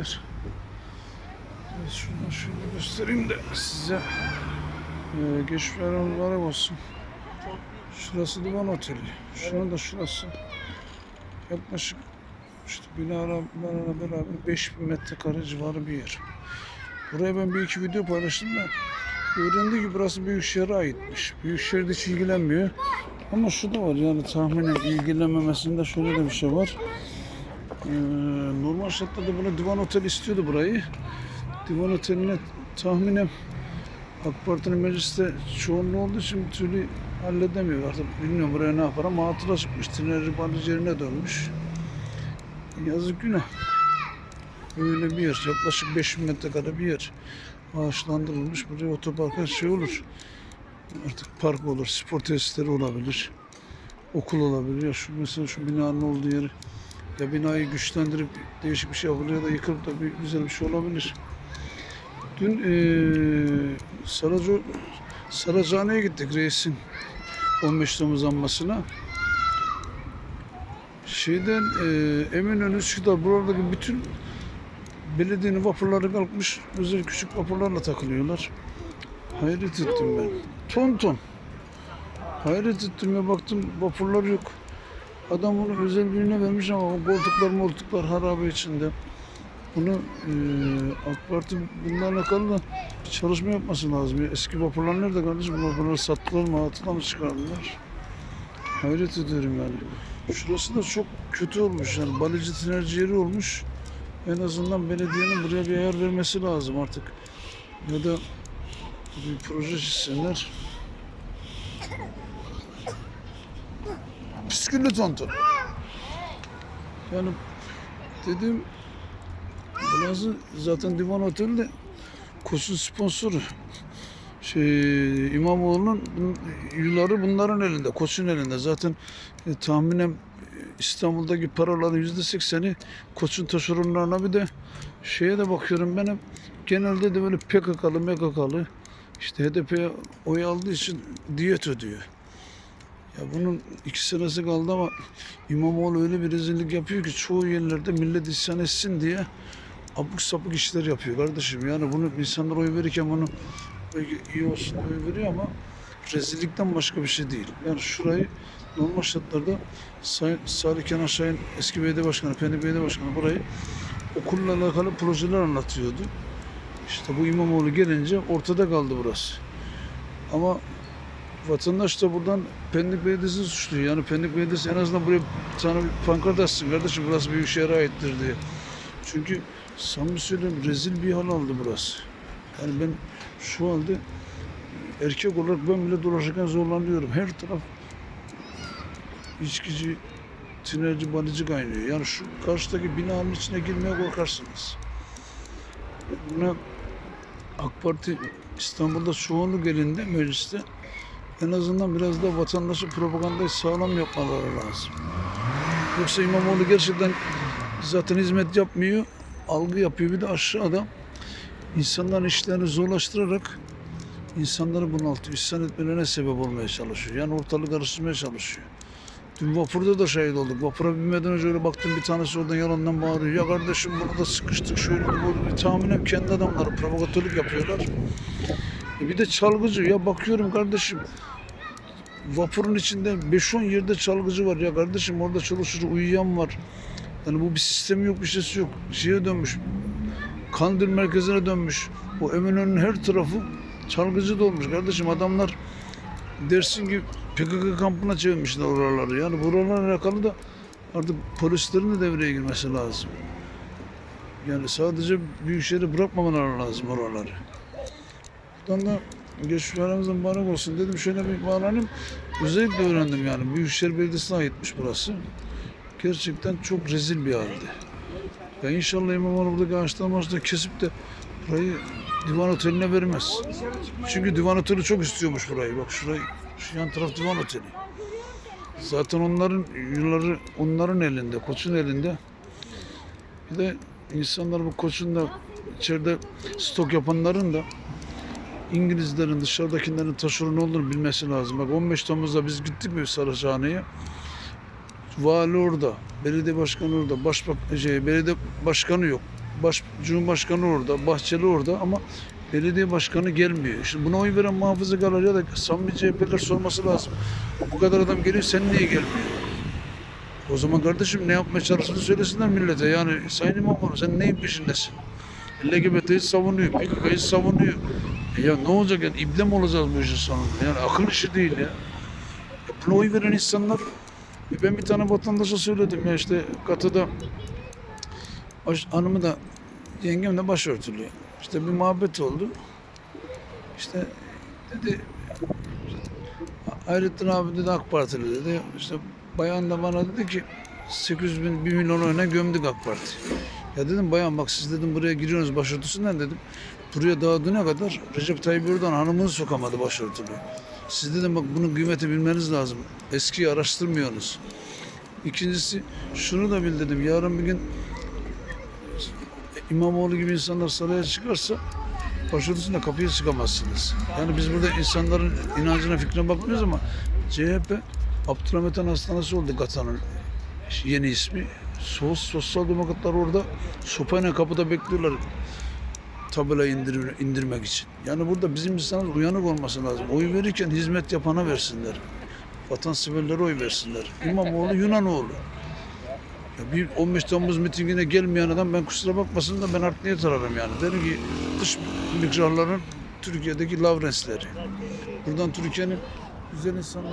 izleyenler. Evet, şuradan şöyle göstereyim de size. Ee, geçmişler mübarek olsun. Şurası Divan Oteli. Şunun da şurası. Yaklaşık işte binara, binara beraber 5000 metrekare civarı bir yer. Buraya ben bir iki video paylaştım da öğrendi ki burası Büyükşehir'e aitmiş. Büyükşehir'de hiç ilgilenmiyor. Ama şu da var yani tahminen ilgilenmemesinde şöyle de bir şey var. Ee, normal şartlarda buna divan otel istiyordu burayı. Divan oteline tahminen AK Parti'nin mecliste çoğunluğu olduğu için türlü halledemiyor artık. Bilmiyorum buraya ne yapar ama hatıra çıkmış. Tineri Balıcı yerine dönmüş. Yazık günah. Öyle bir yer. Yaklaşık 5000 metrekare bir yer. Ağaçlandırılmış. Buraya otoparka şey olur. Artık park olur. Spor tesisleri olabilir. Okul olabilir. Ya şu mesela şu binanın olduğu yeri ya binayı güçlendirip değişik bir şey yapılır ya da yıkılıp da bir güzel bir şey olabilir. Dün eee Saraco, Saracahane'ye gittik reisin 15 Temmuz anmasına. Şeyden eee Eminönü, Üsküdar buralardaki bütün belediyenin vapurları kalkmış özel küçük vapurlarla takılıyorlar. Hayret ettim ben. Ton ton. Hayret ettim ya baktım vapurlar yok. Adam bunu özel birine vermiş ama koltuklar moltuklar harabe içinde. Bunu eee AK Parti bunlarla alakalı da bir çalışma yapması lazım. Eski vapurlar nerede kardeşim? Bu vapurları sattılar mı, hatıla mı çıkardılar? Hayret ediyorum yani. Şurası da çok kötü olmuş yani. Balıcı tinerci yeri olmuş. En azından belediyenin buraya bir ayar vermesi lazım artık. Ya da bir proje çizsinler. Püsküllü tonton. Yani dedim burası zaten Divan Oteli de Koç'un sponsoru. Şey İmamoğlu'nun yılları bunların elinde, Koç'un elinde. Zaten e, tahminen İstanbul'daki paraların yüzde sekseni Koç'un taşeronlarına bir de şeye de bakıyorum ben hep genelde de böyle PKK'lı, MKK'lı işte HDP'ye oy aldığı için diyet ödüyor. Ya bunun iki senesi kaldı ama İmamoğlu öyle bir rezillik yapıyor ki çoğu yerlerde millet isyan etsin diye abuk sapık işler yapıyor kardeşim. Yani bunu insanlar oy verirken bunu iyi olsun oy veriyor ama rezillikten başka bir şey değil. Yani şurayı normal şartlarda Sayın Salih Kenan Şahin eski belediye başkanı, Pendik Belediye Başkanı burayı okulla alakalı projeler anlatıyordu. İşte bu İmamoğlu gelince ortada kaldı burası. Ama vatandaş da buradan Pendik Belediyesi'ni suçluyor. Yani Pendik Belediyesi en azından buraya tane bir pankart assın kardeşim burası Büyükşehir'e aittir diye. Çünkü samimi söylüyorum rezil bir hal aldı burası. Yani ben şu halde erkek olarak ben bile dolaşırken zorlanıyorum. Her taraf içkici, tinerci, balıcı kaynıyor. Yani şu karşıdaki binanın içine girmeye korkarsınız. Buna AK Parti İstanbul'da çoğunluk elinde mecliste en azından biraz da vatandaşı propagandayı sağlam yapmaları lazım. Yoksa İmamoğlu gerçekten zaten hizmet yapmıyor, algı yapıyor. Bir de aşağıda insanların işlerini zorlaştırarak insanları bunaltıyor, isyan etmelerine sebep olmaya çalışıyor. Yani ortalığı karıştırmaya çalışıyor. Dün vapurda da şahit olduk. Vapura binmeden önce öyle baktım bir tanesi oradan yalandan bağırıyor. Ya kardeşim burada sıkıştık şöyle böyle. Tahminen kendi adamları provokatörlük yapıyorlar. Bir de çalgıcı. Ya bakıyorum kardeşim vapurun içinde 5-10 yerde çalgıcı var. Ya kardeşim orada çalışır uyuyan var. Yani bu bir sistemi yok bir şeysi yok. Şeye dönmüş. Kandil merkezine dönmüş. O Eminönü'nün her tarafı çalgıcı dolmuş. Kardeşim adamlar dersin ki PKK kampına çevirmişler oraları. Yani buralarla alakalı da artık polislerin de devreye girmesi lazım. Yani sadece büyükşehir'i bırakmamaları lazım oraları. Buradan da geçmişlerimizin mübarek olsun dedim şöyle bir bağlanayım. Özellikle öğrendim yani Büyükşehir Belediyesi'ne aitmiş burası. Gerçekten çok rezil bir halde. Ya inşallah İmamoğlu buradaki ağaçtan başta kesip de burayı divan oteline vermez. Çünkü divan oteli çok istiyormuş burayı. Bak şurayı, şu yan taraf divan oteli. Zaten onların yılları onların elinde, koçun elinde. Bir de insanlar bu koçun da içeride stok yapanların da İngilizlerin dışarıdakilerin taşeron olduğunu bilmesi lazım. Bak 15 Temmuz'da biz gittik mi Saraçhane'ye? Vali orada, belediye başkanı orada, başbak şey, belediye başkanı yok. baş, Cumhurbaşkanı orada, Bahçeli orada ama belediye başkanı gelmiyor. Şimdi buna oy veren muhafazakarlar ya da samimi CHP'ler sorması lazım. Bu kadar adam geliyor sen niye gelmiyor? O zaman kardeşim ne yapmaya çalıştığını söylesinler millete. Yani Sayın İmamoğlu sen neyin peşindesin? LGBT'yi savunuyor, PKK'yı savunuyor. Ya ne olacak yani ible mi olacağız bu işin sonunda? Yani akıl işi değil ya. Buna oy veren insanlar ben bir tane vatandaşa söyledim ya işte katıda hanımı da yengem de başörtülü. İşte bir muhabbet oldu. İşte dedi Hayrettin abi dedi AK Partili dedi. İşte bayan da bana dedi ki 800 bin, 1 milyon oyuna gömdük AK Parti. Ya dedim bayan bak siz dedim buraya giriyorsunuz başörtüsünden dedim. Buraya daha kadar Recep Tayyip Erdoğan hanımını sokamadı başörtülü. Siz dedim bak bunun kıymeti bilmeniz lazım. Eskiyi araştırmıyorsunuz. İkincisi şunu da bil dedim. Yarın bir gün İmamoğlu gibi insanlar saraya çıkarsa başörtüsünde kapıya çıkamazsınız. Yani biz burada insanların inancına fikrine bakmıyoruz ama CHP Abdülhamit Han Hastanesi oldu Gatan'ın yeni ismi. Sos, sosyal demokratlar orada sopayla kapıda bekliyorlar tabela indir, indirmek için. Yani burada bizim insanımız uyanık olması lazım. Oy verirken hizmet yapana versinler. Vatanseverlere oy versinler. İmamoğlu Yunanoğlu. Ya bir 15 Temmuz mitingine gelmeyen adam ben kusura bakmasın da ben art niyet ararım yani. Derim ki dış mikrarların Türkiye'deki Lavrensleri. Buradan Türkiye'nin güzel insanlar